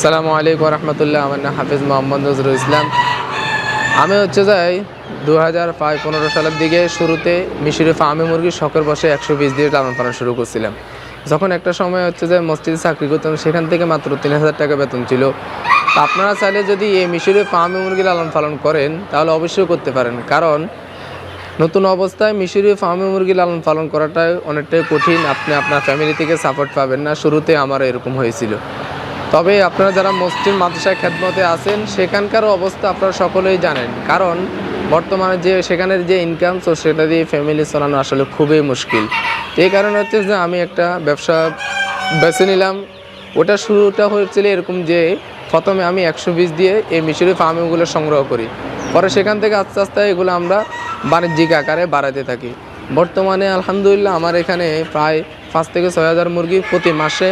আসসালামু আলাইকুম রহমতুল্লাহ। আমার নাম হাফিজ মোহাম্মদ নজরুল ইসলাম। আমি হচ্ছে যাই দু হাজার পাঁচ পনেরো সালের দিকে শুরুতে মিশরি ফার্মে মুরগি শখের বসে একশো বিশ দিয়ে লালন পালন শুরু করছিলাম। যখন একটা সময় হচ্ছে যে মসজিদে চাকরি করতাম, সেখান থেকে মাত্র তিন হাজার টাকা বেতন ছিল। আপনারা চাইলে যদি এই মিশরি ফার্মে মুরগি লালন পালন করেন, তাহলে অবশ্যই করতে পারেন। কারণ, নতুন অবস্থায় মিশরীয় ফার্মে মুরগি লালন পালন করাটাই অনেকটাই কঠিন। আপনি আপনার ফ্যামিলি থেকে সাপোর্ট পাবেন না। শুরুতে আমার এরকম হয়েছিল। তবে আপনারা যারা মসজিদ মাদ্রাসায় খেদমতে আছেন, সেখানকার অবস্থা আপনারা সকলেই জানেন। কারণ বর্তমানে যে সেখানের যে ইনকাম তো সেটা দিয়ে ফ্যামিলি চালানো আসলে খুবই মুশকিল। এই কারণে হচ্ছে যে আমি একটা ব্যবসা বেছে নিলাম। ওটা শুরুটা হয়েছিল এরকম যে প্রথমে আমি একশো বিশ দিয়ে এই মিশরি ফার্মিংগুলো সংগ্রহ করি। পরে সেখান থেকে আস্তে আস্তে এগুলো আমরা বাণিজ্যিক আকারে বাড়াতে থাকি। বর্তমানে আলহামদুলিল্লাহ আমার এখানে প্রায় পাঁচ থেকে ছয় হাজার মুরগি প্রতি মাসে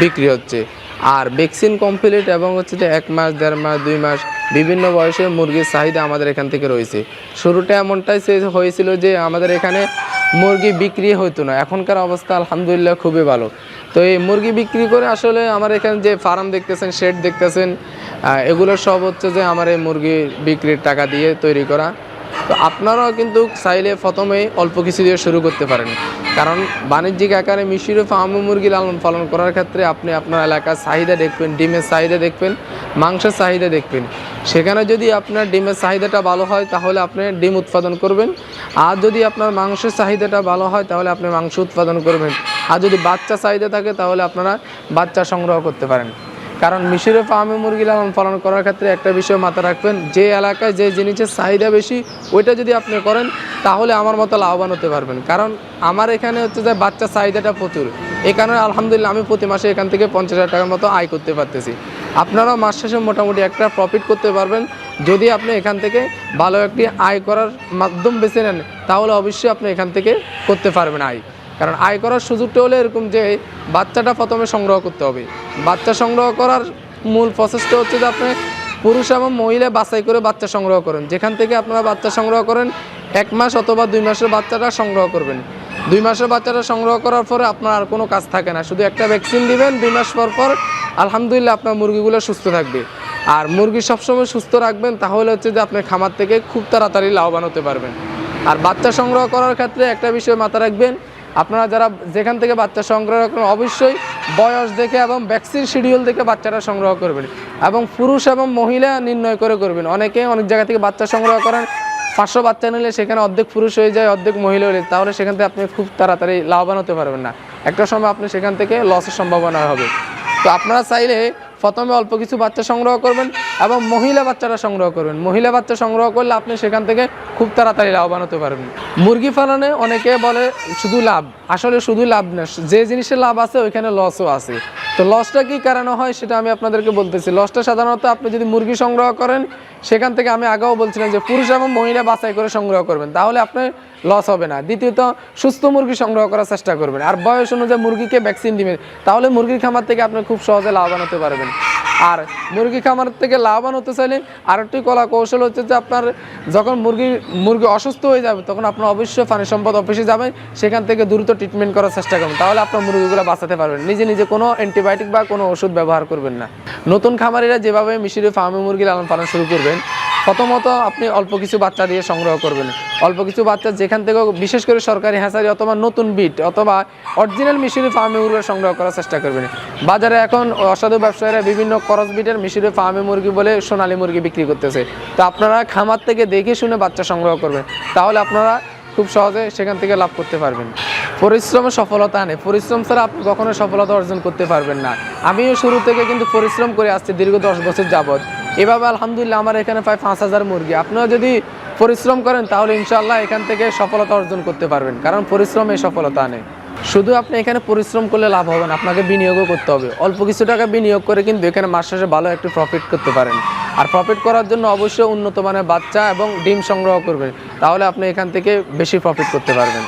বিক্রি হচ্ছে। আর ভ্যাকসিন কমপ্লিট এবং হচ্ছে যে এক মাস, দেড় মাস, দুই মাস বিভিন্ন বয়সে মুরগির চাহিদা আমাদের এখান থেকে রয়েছে। শুরুটা এমনটাই সে- হয়েছিল যে আমাদের এখানে মুরগি বিক্রি হতো না। এখনকার অবস্থা আলহামদুলিল্লাহ খুবই ভালো। তো এই মুরগি বিক্রি করে আসলে আমার এখানে যে ফার্ম দেখতেছেন শেড দেখতেছেন এগুলো সব হচ্ছে যে আমার এই মুরগি বিক্রির টাকা দিয়ে তৈরি করা। তো আপনারাও কিন্তু চাইলে প্রথমে অল্প কিছু দিয়ে শুরু করতে পারেন। কারণ বাণিজ্যিক আকারে মিশরীয় ফার্ম মুরগি লালন পালন করার ক্ষেত্রে আপনি আপনার এলাকার চাহিদা দেখবেন, ডিমের চাহিদা দেখবেন, মাংসের চাহিদা দেখবেন। সেখানে যদি আপনার ডিমের চাহিদাটা ভালো হয়, তাহলে আপনি ডিম উৎপাদন করবেন। আর যদি আপনার মাংসের চাহিদাটা ভালো হয়, তাহলে আপনি মাংস উৎপাদন করবেন। আর যদি বাচ্চা চাহিদা থাকে, তাহলে আপনারা বাচ্চা সংগ্রহ করতে পারেন। কারণ মিশরের ফার্মে মুরগি লালন পালন করার ক্ষেত্রে একটা বিষয় মাথায় রাখবেন, যে এলাকায় যে জিনিসের চাহিদা বেশি, ওইটা যদি আপনি করেন, তাহলে আমার মতো লাভবান হতে পারবেন। কারণ আমার এখানে হচ্ছে যে বাচ্চা চাহিদাটা প্রচুর। এই কারণে আলহামদুলিল্লাহ আমি প্রতি মাসে এখান থেকে পঞ্চাশ হাজার টাকার মতো আয় করতে পারতেছি। আপনারাও মাস শেষে মোটামুটি একটা প্রফিট করতে পারবেন। যদি আপনি এখান থেকে ভালো একটি আয় করার মাধ্যম বেছে নেন, তাহলে অবশ্যই আপনি এখান থেকে করতে পারবেন আয়। কারণ আয় করার সুযোগটা হলে এরকম যে বাচ্চাটা প্রথমে সংগ্রহ করতে হবে। বাচ্চা সংগ্রহ করার মূল প্রসেসটা হচ্ছে যে আপনি পুরুষ এবং মহিলা বাছাই করে বাচ্চা সংগ্রহ করেন। যেখান থেকে আপনারা বাচ্চা সংগ্রহ করেন, এক মাস অথবা দুই মাসের বাচ্চাটা সংগ্রহ করবেন। দুই মাসের বাচ্চাটা সংগ্রহ করার পরে আপনার আর কোনো কাজ থাকে না। শুধু একটা ভ্যাকসিন দিবেন, দুই মাস পর পর আলহামদুলিল্লাহ আপনার মুরগিগুলো সুস্থ থাকবে। আর মুরগি সবসময় সুস্থ রাখবেন, তাহলে হচ্ছে যে আপনি খামার থেকে খুব তাড়াতাড়ি লাভবান হতে পারবেন। আর বাচ্চা সংগ্রহ করার ক্ষেত্রে একটা বিষয় মাথায় রাখবেন আপনারা যারা যেখান থেকে বাচ্চা সংগ্রহ করেন, অবশ্যই বয়স দেখে এবং ভ্যাকসিন শিডিউল দেখে বাচ্চাটা সংগ্রহ করবেন। এবং পুরুষ এবং মহিলা নির্ণয় করে করবেন। অনেকে অনেক জায়গা থেকে বাচ্চা সংগ্রহ করেন, পাঁচশো বাচ্চা নিলে সেখানে অর্ধেক পুরুষ হয়ে যায়, অর্ধেক মহিলা হলে তাহলে সেখান থেকে আপনি খুব তাড়াতাড়ি লাভবান হতে পারবেন না। একটা সময় আপনি সেখান থেকে লসের সম্ভাবনা হবে। তো আপনারা চাইলে প্রথমে অল্প কিছু বাচ্চা সংগ্রহ করবেন এবং মহিলা বাচ্চারা সংগ্রহ করবেন। মহিলা বাচ্চা সংগ্রহ করলে আপনি সেখান থেকে খুব তাড়াতাড়ি লাভবান হতে পারবেন। মুরগি পালনে অনেকে বলে শুধু লাভ। আসলে শুধু লাভ না, যে জিনিসের লাভ আছে, ওইখানে লসও আছে। তো লসটা কী কারণে হয় সেটা আমি আপনাদেরকে বলতেছি। লসটা সাধারণত আপনি যদি মুরগি সংগ্রহ করেন সেখান থেকে আমি আগেও বলছিলাম যে পুরুষ এবং মহিলা বাছাই করে সংগ্রহ করবেন, তাহলে আপনার লস হবে না। দ্বিতীয়ত, সুস্থ মুরগি সংগ্রহ করার চেষ্টা করবেন। আর বয়স অনুযায়ী মুরগিকে ভ্যাকসিন দিবেন, তাহলে মুরগির খামার থেকে আপনি খুব সহজে লাভবান হতে পারবেন। আর মুরগি খামার থেকে লাভবান হতে চাইলে আরেকটি কলা কৌশল হচ্ছে যে আপনার যখন মুরগি মুরগি অসুস্থ হয়ে যাবে, তখন আপনার অবশ্যই পানি সম্পদ অফিসে যাবেন, সেখান থেকে দ্রুত ট্রিটমেন্ট করার চেষ্টা করবেন। তাহলে আপনার মুরগিগুলো বাঁচাতে পারবেন। নিজে নিজে কোনো অ্যান্টিবায়োটিক বা কোনো ওষুধ ব্যবহার করবেন না। নতুন খামারিরা যেভাবে মিশরি ফার্মে মুরগি লালন পালন শুরু করবেন, প্রথমত আপনি অল্প কিছু বাচ্চা দিয়ে সংগ্রহ করবেন। অল্প কিছু বাচ্চা যেখান থেকে বিশেষ করে সরকারি হ্যাঁসারি অথবা নতুন বিট অথবা অরিজিনাল মিশরি ফার্মে মুরগি সংগ্রহ করার চেষ্টা করবেন। বাজারে এখন অসাধু ব্যবসায়ীরা বিভিন্ন করস বিটের মিশরি ফার্মে মুরগি বলে সোনালী মুরগি বিক্রি করতেছে। তো আপনারা খামার থেকে দেখে শুনে বাচ্চা সংগ্রহ করবেন। তাহলে আপনারা খুব সহজে সেখান থেকে লাভ করতে পারবেন। পরিশ্রম সফলতা আনে পরিশ্রম ছাড়া আপনি কখনো সফলতা অর্জন করতে পারবেন না। আমিও শুরু থেকে কিন্তু পরিশ্রম করে আসছি দীর্ঘ দশ বছর যাবৎ। এভাবে আলহামদুলিল্লাহ আমার এখানে প্রায় পাঁচ হাজার মুরগি। আপনারা যদি পরিশ্রম করেন, তাহলে ইনশাল্লাহ এখান থেকে সফলতা অর্জন করতে পারবেন। কারণ পরিশ্রমে সফলতা আনে শুধু আপনি এখানে পরিশ্রম করলে লাভ হবে না, আপনাকে বিনিয়োগও করতে হবে। অল্প কিছু টাকা বিনিয়োগ করে কিন্তু এখানে মাস শেষে ভালো একটি প্রফিট করতে পারেন। আর প্রফিট করার জন্য অবশ্যই উন্নত মানের বাচ্চা এবং ডিম সংগ্রহ করবেন। তাহলে আপনি এখান থেকে বেশি প্রফিট করতে পারবেন।